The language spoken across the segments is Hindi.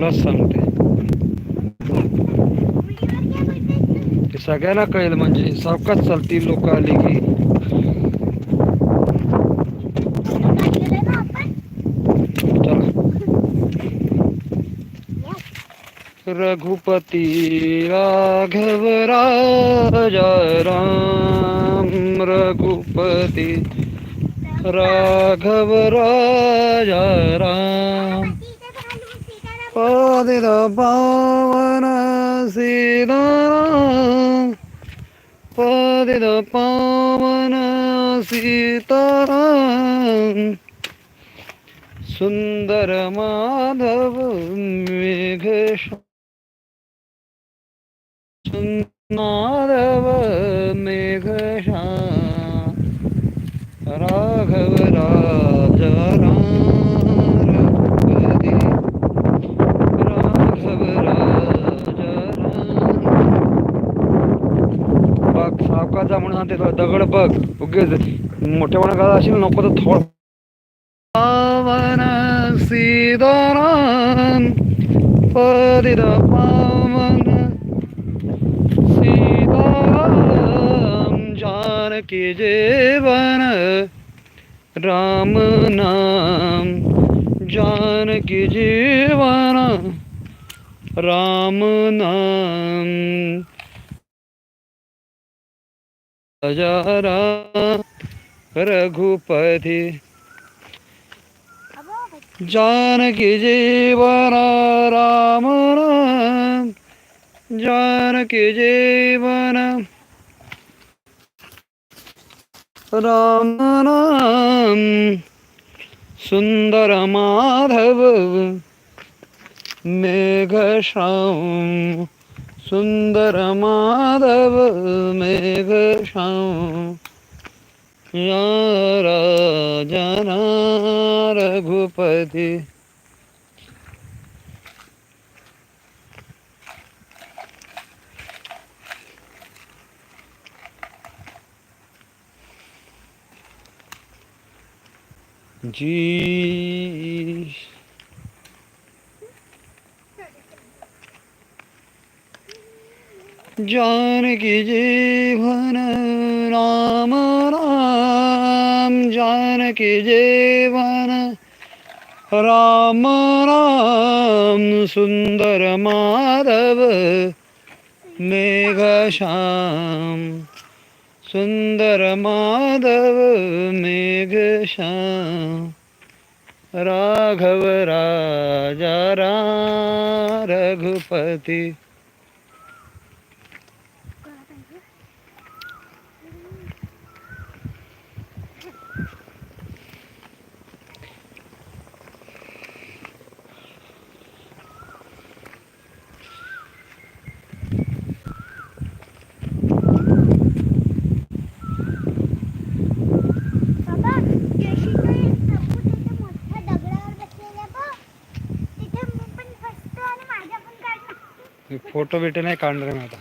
तुलाच सांगते सगळ्यांना कळेल म्हणजे सावकाश चालतील लोक आली की रघुपती राघव राजा राम रघुपती राघव राजा राम पदित पावन सीताराम पदित पावन सीताराम सुंदर माधव मेघ माधव मेघ राघव राजा म्हणून सांगते दगड बघ. उगेच मोठ्या मोठ्या गाला असेल नको तर थोडं. पावन सीताराम परिद पावन सीताराम जानकी जेवन राम नाम जानकी जीवन राम नाम। राजा राम रघुपति। जानकी जीवन, राम राम जानकी जीवन। राम राम सुंदर माधव, मेघ श्याम। सुंदर माधव या राजा रघुपती। जी जानकी जीवन राम राम जानकी जीवन। राम राम सुंदर माधव मेघ श्याम। सुंदर माधव मेघ श्याम। राघव राजा रा रघुपती। फोटो बिटे नाही काढणार मी आता.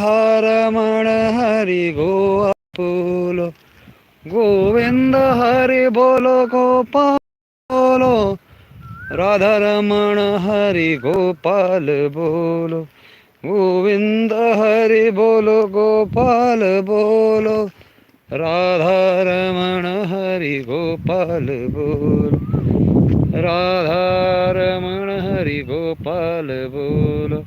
हर मण हरी गोवा बोलो गोविंद हरी बोलो गोपालो राधारमण हरी गोपाल बोलो। गोविंद हरी बोलो गोपाल बोलो राधा रमण हरी गोपाल बोलो राधा रमण हरी गोपाल बोलो।